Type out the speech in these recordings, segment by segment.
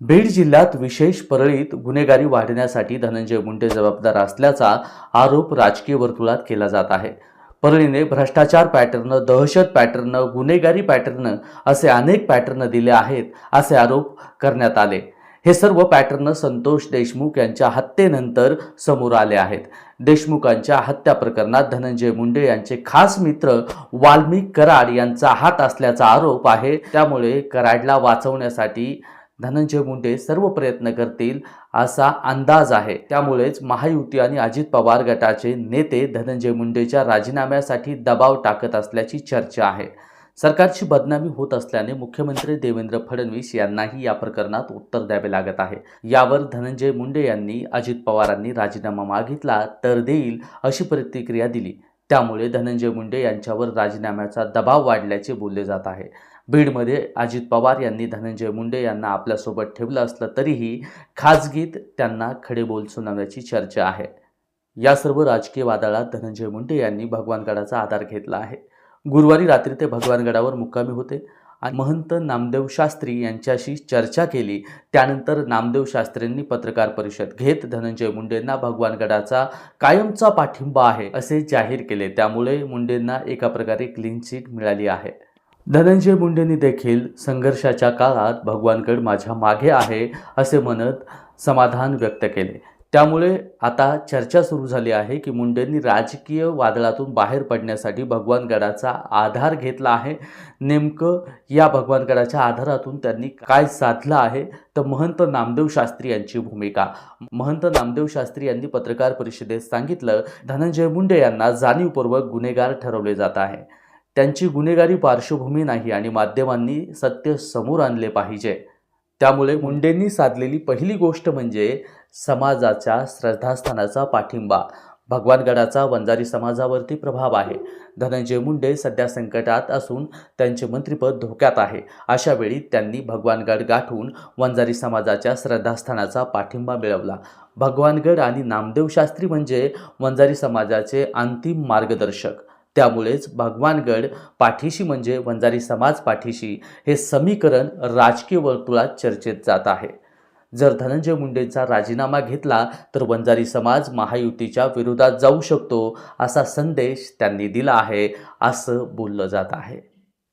बीड जिल्ह्यात विशेष परळीत गुन्हेगारी वाढण्यासाठी धनंजय मुंडे जबाबदार असल्याचा आरोप राजकीय वर्तुळात केला जात आहे. परळीने भ्रष्टाचार पॅटर्न दहशत पॅटर्न गुन्हेगारी पॅटर्न असे अनेक पॅटर्न दिले आहेत असे आरोप करण्यात आले. हे सर्व पॅटर्न संतोष देशमुख यांच्या हत्येनंतर समोर आले आहेत. देशमुखांच्या हत्या प्रकरणात धनंजय मुंडे यांचे खास मित्र वाल्मिक कराड यांचा हात असल्याचा आरोप आहे. त्यामुळे कराडला वाचवण्यासाठी धनंजय मुंडे सर्व प्रयत्न करतील असा अंदाज आहे. त्यामुळेच महायुती आणि अजित पवार गटाचे नेते धनंजय मुंडेच्या राजीनाम्यासाठी दबाव टाकत असल्याची चर्चा आहे. सरकारची बदनामी होत असल्याने मुख्यमंत्री देवेंद्र फडणवीस यांनाही या प्रकरणात उत्तर द्यावे लागत आहे. यावर धनंजय मुंडे यांनी अजित पवारांनी राजीनामा मागितला तर देईल अशी प्रतिक्रिया दिली. त्यामुळे धनंजय मुंडे यांच्यावर राजीनाम्याचा दबाव वाढल्याचे बोलले जात आहे. बीडमध्ये अजित पवार यांनी धनंजय मुंडे यांना आपल्यासोबत ठेवलं असलं तरीही खाजगीत त्यांना खडे बोल सुनावण्याची चर्चा आहे. या सर्व राजकीय वादळात धनंजय मुंडे यांनी भगवानगडाचा आधार घेतला आहे. गुरुवारी रात्री ते भगवानगडावर मुक्कामी होते. महंत नामदेव शास्त्री यांच्याशी चर्चा केली. त्यानंतर नामदेव शास्त्रींनी पत्रकार परिषद घेत धनंजय मुंडेंना भगवानगडाचा कायमचा पाठिंबा आहे असे जाहीर केले. त्यामुळे मुंडेंना एका प्रकारे क्लीन चिट मिळाली आहे. धनंजय मुंडेंनी देखील संघर्षाच्या काळात भगवानगड माझ्या मागे आहे असे म्हणत समाधान व्यक्त केले. त्यामुळे आता चर्चा सुरू झाली आहे की मुंडेंनी राजकीय वादळातून बाहेर पडण्यासाठी भगवानगडाचा आधार घेतला आहे. नेमकं या भगवानगडाच्या आधारातून त्यांनी काय साधलं आहे? तर महंत नामदेव शास्त्री यांची भूमिका. महंत नामदेव शास्त्री यांनी पत्रकार परिषदेत सांगितलं धनंजय मुंडे यांना जाणीवपूर्वक गुन्हेगार ठरवले जात आहे. त्यांची गुन्हेगारी पार्श्वभूमी नाही आणि माध्यमांनी सत्य समोर आणले पाहिजे. त्यामुळे मुंडेंनी साधलेली पहिली गोष्ट म्हणजे समाजाच्या श्रद्धास्थानाचा पाठिंबा. भगवानगडाचा वंजारी समाजावरती प्रभाव आहे. धनंजय मुंडे सध्या संकटात असून त्यांचे मंत्रिपद धोक्यात आहे. अशा वेळी त्यांनी भगवानगड गाठून वंजारी समाजाच्या श्रद्धास्थानाचा पाठिंबा मिळवला. भगवानगड आणि नामदेव शास्त्री म्हणजे वंजारी समाजाचे अंतिम मार्गदर्शक. त्यामुळेच भगवानगड पाठीशी म्हणजे वंजारी समाज पाठीशी हे समीकरण राजकीय वर्तुळात चर्चेत जात आहे. जर धनंजय मुंडेंचा राजीनामा घेतला तर वंजारी समाज महायुतीच्या विरोधात जाऊ शकतो असा संदेश त्यांनी दिला आहे असं बोललं जात आहे.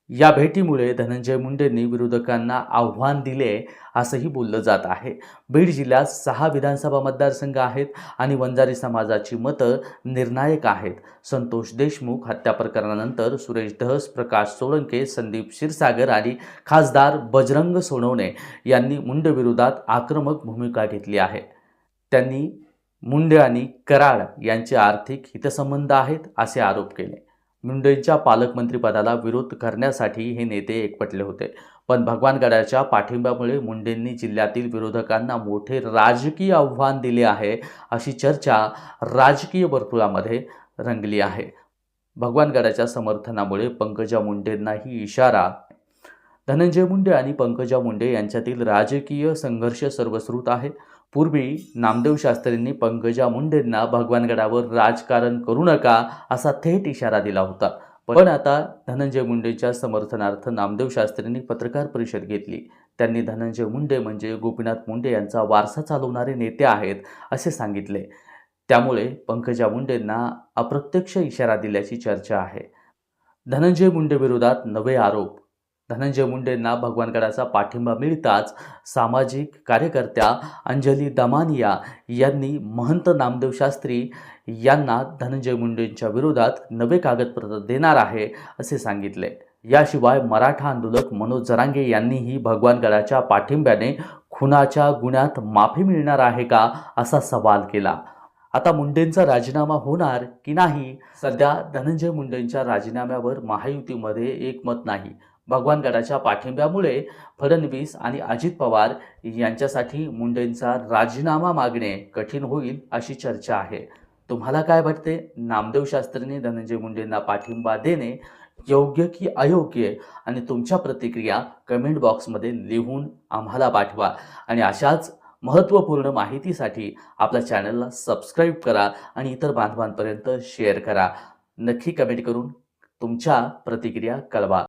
या भेटीमुळे धनंजय मुंडेंनी विरोधकांना आव्हान दिले असंही बोललं जात आहे. बीड जिल्ह्यात सहा विधानसभा मतदारसंघ आहेत आणि वंजारी समाजाची मतं निर्णायक आहेत. संतोष देशमुख हत्या प्रकरणानंतर सुरेश धस प्रकाश सोळंके संदीप क्षीरसागर आणि खासदार बजरंग सोनवणे यांनी मुंडेविरोधात आक्रमक भूमिका घेतली आहे. त्यांनी मुंडे आणि कराड यांचे आर्थिक हितसंबंध आहेत असे आरोप केले. मुंडेंच्या पालकमंत्रीपदाला विरोध करण्यासाठी हे नेते एकपटले होते. पण भगवानगडाच्या पाठिंब्यामुळे मुंडेंनी जिल्ह्यातील विरोधकांना मोठे राजकीय आव्हान दिले आहे अशी चर्चा राजकीय वर्तुळामध्ये रंगली आहे. भगवानगडाच्या समर्थनामुळे पंकजा मुंडेंनाही इशारा धनंजय मुंडे आणि पंकजा मुंडे यांच्यातील राजकीय संघर्ष सर्वश्रुत आहे. पूर्वी नामदेव शास्त्रींनी पंकजा मुंडेंना भगवानगडावर राजकारण करू नका असा थेट इशारा दिला होता. पण आता धनंजय मुंडेच्या समर्थनार्थ नामदेव शास्त्रींनी पत्रकार परिषद घेतली. त्यांनी धनंजय मुंडे म्हणजे गोपीनाथ मुंडे यांचा वारसा चालवणारे नेते आहेत असे सांगितले. त्यामुळे पंकजा मुंडेंना अप्रत्यक्ष इशारा दिल्याची चर्चा आहे. धनंजय मुंडे विरोधात नवे आरोप धनंजय मुंडेंना भगवानगडाचा पाठिंबा मिळताच सामाजिक कार्यकर्त्या अंजली दमानिया यांनी महंत नामदेव शास्त्री यांना धनंजय मुंडेंच्या विरोधात नवे कागदपत्र देणार आहे असे सांगितले. याशिवाय मराठा आंदोलक मनोज जरांगे यांनीही भगवानगडाच्या पाठिंब्याने खुनाच्या गुन्ह्यात माफी मिळणार आहे का असा सवाल केला. आता मुंडेंचा राजीनामा होणार की नाही? सध्या धनंजय मुंडेंच्या राजीनाम्यावर महायुतीमध्ये एकमत नाही. भगवानगडाच्या पाठिंब्यामुळे फडणवीस आणि अजित पवार यांच्यासाठी मुंडेंचा राजीनामा मागणे कठीण होईल अशी चर्चा आहे. तुम्हाला काय वाटते? नामदेव शास्त्रींनी धनंजय मुंडेंना पाठिंबा देणे योग्य की अयोग्य? आणि तुमच्या प्रतिक्रिया कमेंट बॉक्समध्ये लिहून आम्हाला पाठवा. आणि अशाच महत्त्वपूर्ण माहितीसाठी आपल्या चॅनलला सबस्क्राईब करा आणि इतर बांधवांपर्यंत शेअर करा. नक्की कमेंट करून तुमच्या प्रतिक्रिया कळवा.